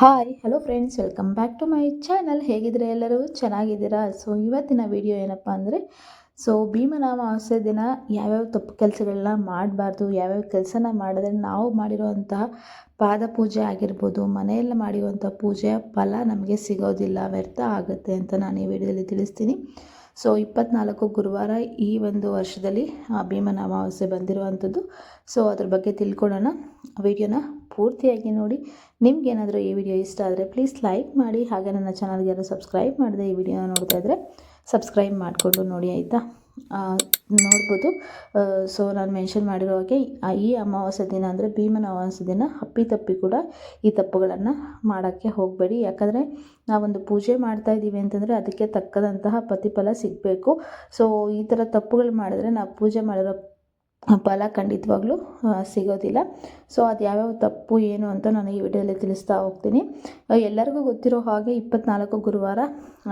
Hi hello friends welcome back to my channel ಹೇಗಿದ್ರೆ ಎಲ್ಲರೂ? ಚೆನ್ನಾಗಿದ್ದೀರಾ? So ಇವತ್ತಿನ ವಿಡಿಯೋ ಏನಪ್ಪ ಅಂದರೆ ಸೊ ಭೀಮನಾಮ ಅಮಾವಾಸ್ಯೆ ದಿನ ಯಾವ್ಯಾವ ತಪ್ಪು ಕೆಲಸಗಳನ್ನ ಮಾಡಬಾರ್ದು, ಯಾವ್ಯಾವ ಕೆಲಸನ ಮಾಡಿದ್ರೆ ನಾವು ಮಾಡಿರುವಂತಹ ಪಾದ ಪೂಜೆ ಆಗಿರ್ಬೋದು, ಮನೆಯಲ್ಲಿ ಮಾಡಿರುವಂಥ ಪೂಜೆಯ ಫಲ ನಮಗೆ ಸಿಗೋದಿಲ್ಲ, ವ್ಯರ್ಥ ಆಗುತ್ತೆ ಅಂತ ನಾನು ಈ ವಿಡಿಯೋದಲ್ಲಿ ತಿಳಿಸ್ತೀನಿ. ಸೊ ಇಪ್ಪತ್ನಾಲ್ಕು ಗುರುವಾರ ಈ ಒಂದು ವರ್ಷದಲ್ಲಿ ಭೀಮನ ಅಮಾವಾಸ್ಯೆ ಬಂದಿರುವಂಥದ್ದು. ಸೊ ಅದ್ರ ಬಗ್ಗೆ ತಿಳ್ಕೊಳ್ಳೋಣ, ವಿಡಿಯೋನ ಪೂರ್ತಿಯಾಗಿ ನೋಡಿ. ನಿಮ್ಗೇನಾದರೂ ಈ ವಿಡಿಯೋ ಇಷ್ಟ ಆದರೆ ಪ್ಲೀಸ್ ಲೈಕ್ ಮಾಡಿ. ಹಾಗೆ ನನ್ನ ಚಾನಲ್ಗೆ ಯಾರು ಸಬ್ಸ್ಕ್ರೈಬ್ ಮಾಡಿದೆ ಈ ವಿಡಿಯೋನ ನೋಡ್ತಾ ಇದ್ದರೆ ಸಬ್ಸ್ಕ್ರೈಬ್ ಮಾಡಿಕೊಂಡು ನೋಡಿ ಆಯಿತಾ? ನೋಡ್ಬೋದು. ಸೊ ನಾನು ಮೆನ್ಷನ್ ಮಾಡಿರೋ ಹಾಗೆ ಈ ಅಮಾವಾಸ್ಯೆ ದಿನ ಅಂದರೆ ಭೀಮನ ಅಮಾವಾಸ್ಯ ದಿನ ಅಪ್ಪಿ ತಪ್ಪಿ ಕೂಡ ಈ ತಪ್ಪುಗಳನ್ನು ಮಾಡೋಕ್ಕೆ ಹೋಗಬೇಡಿ. ಯಾಕಂದರೆ ನಾವೊಂದು ಪೂಜೆ ಮಾಡ್ತಾ ಇದ್ದೀವಿ ಅಂತಂದರೆ ಅದಕ್ಕೆ ತಕ್ಕದಂತಹ ಪ್ರತಿಫಲ ಸಿಗಬೇಕು. ಸೊ ಈ ಥರ ತಪ್ಪುಗಳು ಮಾಡಿದ್ರೆ ನಾವು ಪೂಜೆ ಮಾಡಿರೋ ಫಲ ಖಂಡಿತವಾಗ್ಲೂ ಸಿಗೋದಿಲ್ಲ. ಸೊ ಅದು ಯಾವ್ಯಾವ ತಪ್ಪು, ಏನು ಅಂತ ನಾನು ಈ ವಿಡಿಯೋದಲ್ಲಿ ತಿಳಿಸ್ತಾ ಹೋಗ್ತೀನಿ. ಎಲ್ಲರಿಗೂ ಗೊತ್ತಿರೋ ಹಾಗೆ ಇಪ್ಪತ್ನಾಲ್ಕು ಗುರುವಾರ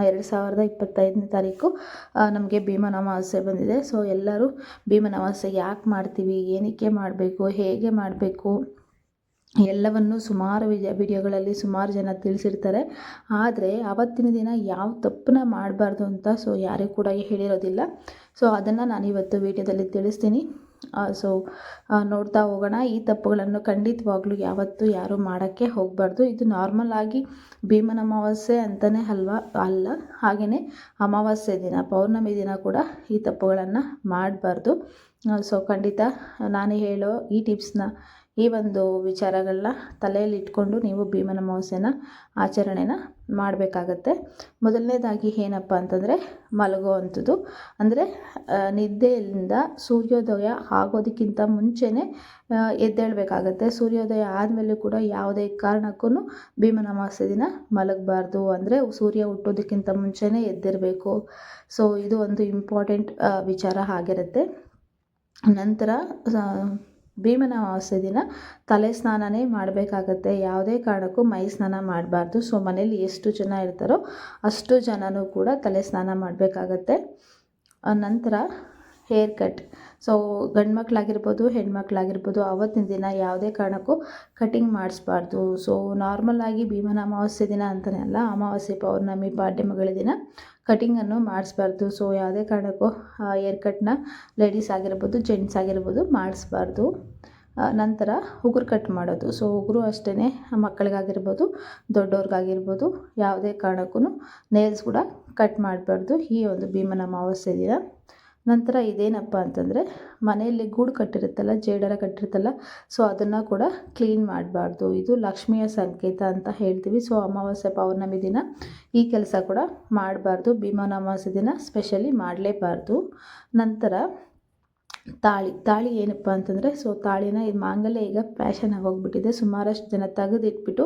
ಎರಡು ಸಾವಿರದ ಇಪ್ಪತ್ತೈದನೇ ತಾರೀಕು ನಮಗೆ ಭೀಮನ ಬಂದಿದೆ. ಸೊ ಎಲ್ಲರೂ ಭೀಮನ ಯಾಕೆ ಮಾಡ್ತೀವಿ, ಏನಕ್ಕೆ ಮಾಡಬೇಕು, ಹೇಗೆ ಮಾಡಬೇಕು, ಎಲ್ಲವನ್ನು ಸುಮಾರು ವಿಡಿಯೋ ವಿಡಿಯೋಗಳಲ್ಲಿ ಸುಮಾರು ಜನ ತಿಳಿಸಿರ್ತಾರೆ. ಆದರೆ ಆವತ್ತಿನ ದಿನ ಯಾವ ತಪ್ಪನ್ನ ಮಾಡಬಾರ್ದು ಅಂತ ಸೊ ಯಾರಿಗೂ ಕೂಡ ಹೇಳಿರೋದಿಲ್ಲ. ಸೊ ಅದನ್ನು ನಾನು ಇವತ್ತು ವಿಡಿಯೋದಲ್ಲಿ ತಿಳಿಸ್ತೀನಿ. ಸೊ ನೋಡ್ತಾ ಹೋಗೋಣ. ಈ ತಪ್ಪುಗಳನ್ನು ಖಂಡಿತವಾಗ್ಲೂ ಯಾವತ್ತೂ ಯಾರೂ ಮಾಡೋಕ್ಕೆ ಹೋಗಬಾರ್ದು. ಇದು ನಾರ್ಮಲ್ ಆಗಿ ಭೀಮನ ಅಮಾವಾಸ್ಯೆ ಅಂತಲೇ ಅಲ್ವಾ? ಅಲ್ಲ. ಹಾಗೆಯೇ ಅಮಾವಾಸ್ಯೆ ದಿನ, ಪೌರ್ಣಮಿ ದಿನ ಕೂಡ ಈ ತಪ್ಪುಗಳನ್ನು ಮಾಡಬಾರ್ದು. ಸೊ ಖಂಡಿತ ನಾನು ಹೇಳೋ ಈ ಟಿಪ್ಸ್ನ, ಈ ಒಂದು ವಿಚಾರಗಳನ್ನ ತಲೆಯಲ್ಲಿ ಇಟ್ಕೊಂಡು ನೀವು ಭೀಮನ ಅಮಾವಾಸ್ಯೆನ ಆಚರಣೆನ ಮಾಡಬೇಕಾಗತ್ತೆ. ಮೊದಲನೇದಾಗಿ ಏನಪ್ಪ ಅಂತಂದರೆ ಮಲಗುವಂಥದ್ದು ಅಂದರೆ ನಿದ್ದೆಯಿಂದ ಸೂರ್ಯೋದಯ ಆಗೋದಕ್ಕಿಂತ ಮುಂಚೆನೇ ಎದ್ದೇಳಬೇಕಾಗತ್ತೆ. ಸೂರ್ಯೋದಯ ಆದಮೇಲೆ ಕೂಡ ಯಾವುದೇ ಕಾರಣಕ್ಕೂ ಭೀಮನ ಅಮಾವಾಸ್ಯೆ ದಿನ ಮಲಗಬಾರ್ದು. ಅಂದರೆ, ಸೂರ್ಯ ಹುಟ್ಟೋದಕ್ಕಿಂತ ಮುಂಚೆನೇ ಎದ್ದಿರಬೇಕು. ಸೊ, ಇದು ಒಂದು ಇಂಪಾರ್ಟೆಂಟ್ ವಿಚಾರ ಆಗಿರುತ್ತೆ. ನಂತರ ಭೀಮನ ಅಮಾವಾಸ್ಯೆ ದಿನ ತಲೆ ಸ್ನಾನನೇ ಮಾಡಬೇಕಾಗತ್ತೆ. ಯಾವುದೇ ಕಾರಣಕ್ಕೂ ಮೈ ಸ್ನಾನ ಮಾಡಬಾರ್ದು. ಸೊ, ಮನೇಲಿ ಎಷ್ಟು ಜನ ಇರ್ತಾರೋ ಅಷ್ಟು ಜನನೂ ಕೂಡ ತಲೆ ಸ್ನಾನ ಮಾಡಬೇಕಾಗತ್ತೆ. ನಂತರ ಹೇರ್ ಕಟ್. ಸೊ ಗಂಡು ಮಕ್ಕಳಾಗಿರ್ಬೋದು ಹೆಣ್ಮಕ್ಳಾಗಿರ್ಬೋದು ಆವತ್ತಿನ ದಿನ ಯಾವುದೇ ಕಾರಣಕ್ಕೂ ಕಟಿಂಗ್ ಮಾಡಿಸ್ಬಾರ್ದು. ಸೊ ನಾರ್ಮಲಾಗಿ ಭೀಮನ ಅಮಾವಾಸ್ಯೆ ದಿನ ಅಂತಲೇ ಅಲ್ಲ, ಅಮಾವಾಸ್ಯೆ ಪೌರ್ಣಮಿ, ಪಾಡ್ಯಮಗಳ ದಿನ ಕಟಿಂಗನ್ನು ಮಾಡಿಸ್ಬಾರ್ದು. ಸೊ ಯಾವುದೇ ಕಾರಣಕ್ಕೂ ಹೇರ್ ಕಟ್ನ ಲೇಡೀಸ್ ಆಗಿರ್ಬೋದು ಜೆಂಟ್ಸ್ ಆಗಿರ್ಬೋದು ಮಾಡಿಸ್ಬಾರ್ದು. ನಂತರ ಉಗುರು ಕಟ್ ಮಾಡೋದು. ಸೊ ಉಗುರು ಅಷ್ಟೇ ಮಕ್ಕಳಿಗಾಗಿರ್ಬೋದು ದೊಡ್ಡವ್ರಿಗಾಗಿರ್ಬೋದು ಯಾವುದೇ ಕಾರಣಕ್ಕೂ ನೇಲ್ಸ್ ಕೂಡ ಕಟ್ ಮಾಡಬಾರ್ದು. ಈ ಒಂದು ಭೀಮನ ಅಮಾವಾಸ್ಯೆ ದಿನ. ನಂತರ ಇದೇನಪ್ಪ ಅಂತಂದರೆ ಮನೆಯಲ್ಲಿ ಗೂಡು ಕಟ್ಟಿರುತ್ತಲ್ಲ, ಜೇಡರ ಕಟ್ಟಿರುತ್ತಲ್ಲ ಸೊ ಅದನ್ನು ಕೂಡ ಕ್ಲೀನ್ ಮಾಡಬಾರ್ದು. ಇದು ಲಕ್ಷ್ಮಿಯ ಸಂಕೇತ ಅಂತ ಹೇಳ್ತೀವಿ. ಸೊ ಅಮಾವಾಸ್ಯೆ, ಪೌರ್ಣಮಿ ದಿನ ಈ ಕೆಲಸ ಕೂಡ ಮಾಡಬಾರ್ದು. ಭೀಮಾನ ಅಮಾವಾಸ್ಯೆ ದಿನ ಸ್ಪೆಷಲಿ ಮಾಡಲೇಬಾರ್ದು. ನಂತರ ತಾಳಿ ತಾಳಿ ಏನಪ್ಪ ಅಂತಂದರೆ ಸೊ ತಾಳಿನ ಇದು ಮಾಂಗಲ್ಯ ಈಗ ಫ್ಯಾಷನ್ ಆಗೋಗ್ಬಿಟ್ಟಿದೆ ಸುಮಾರಷ್ಟು ಜನ ತೆಗೆದಿಟ್ಬಿಟ್ಟು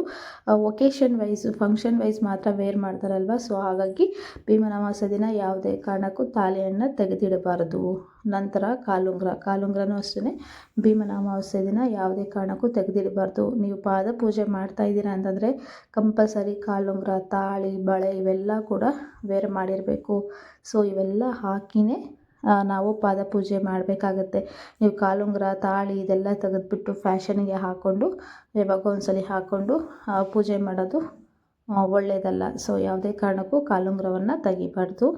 ಒಕೇಶನ್ ವೈಸ್ ಫಂಕ್ಷನ್ ವೈಸ್ ಮಾತ್ರ ವೇರ್ ಮಾಡ್ತಾರಲ್ವ? ಸೊ ಹಾಗಾಗಿ ಭೀಮನ ಅಮಾವಾಸ್ಯೆ ದಿನ ಯಾವುದೇ ಕಾರಣಕ್ಕೂ ತಾಳಿಯನ್ನು ತೆಗೆದಿಡಬಾರದು. ನಂತರ ಕಾಲುಂಗ್ರ, ಕಾಲುಂಗ್ರನೂ ಅಷ್ಟೇ ಭೀಮನ ಅಮಾವಾಸ್ಯೆ ದಿನ ಯಾವುದೇ ಕಾರಣಕ್ಕೂ ತೆಗೆದಿಡಬಾರ್ದು. ನೀವು ಪಾದ ಪೂಜೆ ಮಾಡ್ತಾ ಇದ್ದೀರಾ ಅಂತಂದರೆ, ಕಂಪಲ್ಸರಿ ಕಾಲುಂಗ್ರ, ತಾಳಿ, ಬಳೆ ಇವೆಲ್ಲ ಕೂಡ ವೇರ್ ಮಾಡಿರಬೇಕು. ಸೊ ಇವೆಲ್ಲ ಹಾಕಿಯೇ ನಾವು ಪಾದಪೂಜೆ ಮಾಡಬೇಕಾಗತ್ತೆ. ನೀವು ಕಾಲುಂಗುರ, ತಾಳಿ ಇದೆಲ್ಲ ತೆಗೆದ್ಬಿಟ್ಟು ಫ್ಯಾಷನ್ಗೆ ಹಾಕ್ಕೊಂಡು ಯಾವಾಗ ಒಂದ್ಸಲ ಹಾಕ್ಕೊಂಡು ಪೂಜೆ ಮಾಡೋದು ಒಳ್ಳೆಯದಲ್ಲ ಸೊ ಯಾವುದೇ ಕಾರಣಕ್ಕೂ ಕಾಲುಂಗುರವನ್ನು ತೆಗಿಬಾರ್ದು.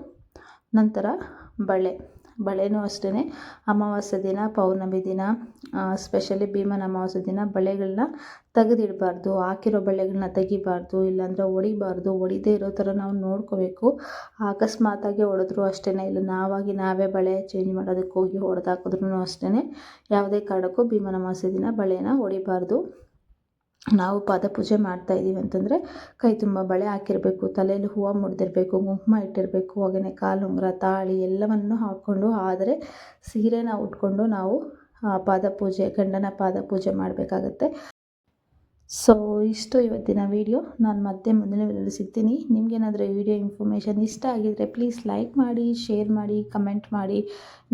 ನಂತರ ಬಳೆ. ಬಳೆನೂ ಅಷ್ಟೇ ಅಮಾವಾಸ್ಯೆ ದಿನ, ಪೌರ್ಣಮಿ ದಿನ ಸ್ಪೆಷಲಿ ಭೀಮನ ಅಮಾವಾಸ್ಯೆ ದಿನ ಬಳೆಗಳನ್ನ ತೆಗೆದಿಡಬಾರ್ದು. ಹಾಕಿರೋ ಬಳೆಗಳನ್ನ ತೆಗಿಬಾರ್ದು, ಇಲ್ಲಾಂದರೆ ಹೊಡಿಬಾರ್ದು ಹೊಡಿದೇ ಇರೋ ಥರ ನಾವು ನೋಡ್ಕೋಬೇಕು. ಅಕಸ್ಮಾತಾಗಿ ಹೊಡೆದ್ರು ಅಷ್ಟೇ ಇಲ್ಲ, ನಾವಾಗಿ ನಾವೇ ಬಳೆ ಚೇಂಜ್ ಮಾಡೋದಕ್ಕೆ ಹೋಗಿ ಹೊಡೆದಾಕಿದ್ರು ಅಷ್ಟೇ ಯಾವುದೇ ಕಾರಣಕ್ಕೂ ಭೀಮನ ಅಮಾವಾಸ್ಯೆ ದಿನ ಬಳೆನ ಹೊಡಿಬಾರ್ದು ನಾವು ಪಾದಪೂಜೆ ಮಾಡ್ತಾ ಇದ್ದೀವಿ ಅಂತಂದರೆ ಕೈ ತುಂಬ ಬಳೆ ಹಾಕಿರಬೇಕು, ತಲೆಯಲ್ಲಿ ಹೂವು ಮುಡಿದಿರಬೇಕು, ಕುಂಕುಮ ಇಟ್ಟಿರಬೇಕು ಹಾಗೆಯೇ ಕಾಲುಂಗುರ ತಾಳಿ ಎಲ್ಲವನ್ನು ಹಾಕ್ಕೊಂಡು, ಆದರೆ ಸೀರೆನ ಉಟ್ಕೊಂಡು ನಾವು ಪಾದಪೂಜೆ, ಗಂಡನ ಪಾದಪೂಜೆ ಮಾಡಬೇಕಾಗತ್ತೆ. ಸೊ ಇಷ್ಟು ಇವತ್ತಿನ ವೀಡಿಯೋ ನಾನು ಮತ್ತೆ ಮುಂದಿನ ವಿಡಿಯೋದಲ್ಲಿ ಸಿಗ್ತೀನಿ. ನಿಮಗೇನಾದರೂ ಈ ವಿಡಿಯೋ ಇನ್ಫಾರ್ಮೇಷನ್ ಇಷ್ಟ ಆಗಿದ್ದರೆ ಪ್ಲೀಸ್ ಲೈಕ್ ಮಾಡಿ ಶೇರ್ ಮಾಡಿ ಕಮೆಂಟ್ ಮಾಡಿ.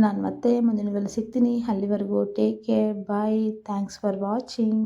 ನಾನು ಮತ್ತೆ ಮುಂದಿನ ವಿಡಿಯೋದಲ್ಲಿ ಸಿಗ್ತೀನಿ. ಅಲ್ಲಿವರೆಗೂ take care bye thanks for watching